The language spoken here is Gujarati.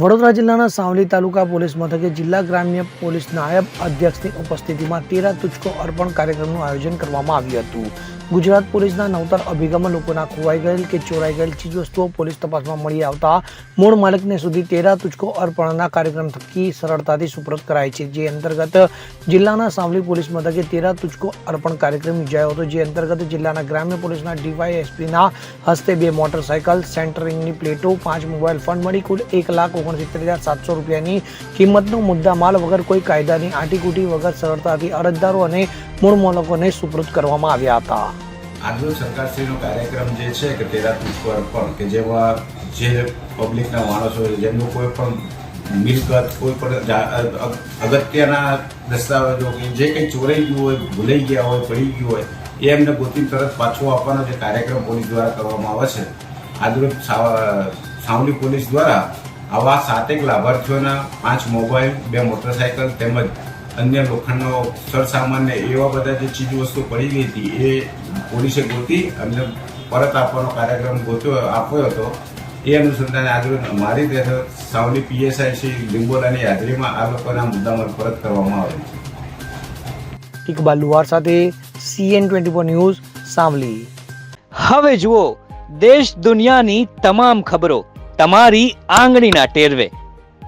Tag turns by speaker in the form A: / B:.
A: વડોદરા જિલ્લાના સાવલી તાલુકા પોલીસ મથકે જિલ્લા ગ્રામ્ય પોલીસ નાયબ અધ્યક્ષની ઉપસ્થિતિમાં તેરા તુચકો અર્પણ કાર્યક્રમનું આયોજન કરવામાં આવ્યું હતું. ગુજરાત પોલીસના નવતર અભિગમમાં લોકોના ખોવાઈ ગયેલ કે ચોરાઈ ગયેલ ચીજવસ્તુઓ પોલીસ તપાસમાં મળી આવતા મૂળ માલિકને સુધી તેરા તુચકો અર્પણના કાર્યક્રમ થકી સરળતાથી સુપ્રત કરાય છે. જે અંતર્ગત જિલ્લાના સાવલી પોલીસ મથકે તેરા તુચકો અર્પણ કાર્યક્રમ યોજાયો હતો. જે અંતર્ગત જિલ્લાના ગ્રામ્ય પોલીસના ડીવાયએસપીના હસ્તે બે મોટરસાયકલ સેન્ટરિંગની પ્લેટો, પાંચ મોબાઈલ ફોન મળી કુલ એક લાખ ઓગણસિત્તેર હજાર સાતસો રૂપિયાની કિંમતનો મુદ્દા માલ વગર કોઈ કાયદાની આંટીકૂટી વગર સરળતાથી અરજદારો અને મૂળ માલકોને સુપ્રત કરવામાં આવ્યા હતા.
B: આજનો સરકારશ્રીનો કાર્યક્રમ જે છે કે તેરા પર પણ કે જેમાં જે પબ્લિકના માણસો જેમનું કોઈ પણ મિલકત, કોઈ પણ અગત્યના દસ્તાવેજો કે જે કંઈ ચોરાઈ ગયું હોય, ભૂલાઈ ગયા હોય, પડી ગયું હોય, એ એમને ગોતી તરત પાછો આપવાનો જે કાર્યક્રમ પોલીસ દ્વારા કરવામાં આવે છે. આજરોજ સાવ- સાવલી પોલીસ દ્વારા આવા સાતેક લાભાર્થીઓના પાંચ મોબાઈલ, બે મોટરસાયકલ તેમજ અન્ય લોખંડનો સરસામાન્ય એવા બધા જે ચીજ વસ્તુ પડી ગઈ હતી એ પોલીસે ગોતી અમને પરત આપવાનો કાર્યક્રમ ગોત્યો આપ્યો હતો. એ અનુસંધાને આજરોજ મારી રીતે સાવલી પીએસઆઈ શ્રી લીંબોલાની હાજરીમાં આ લોકોના મુદ્દામાં પરત કરવામાં આવે છે.
A: ઇકબાલ લુહાર સાથે CN twenty four news Savli.
C: હવે જુઓ દેશ દુનિયાની તમામ ખબરો તમારી આંગળીના ટેરવે.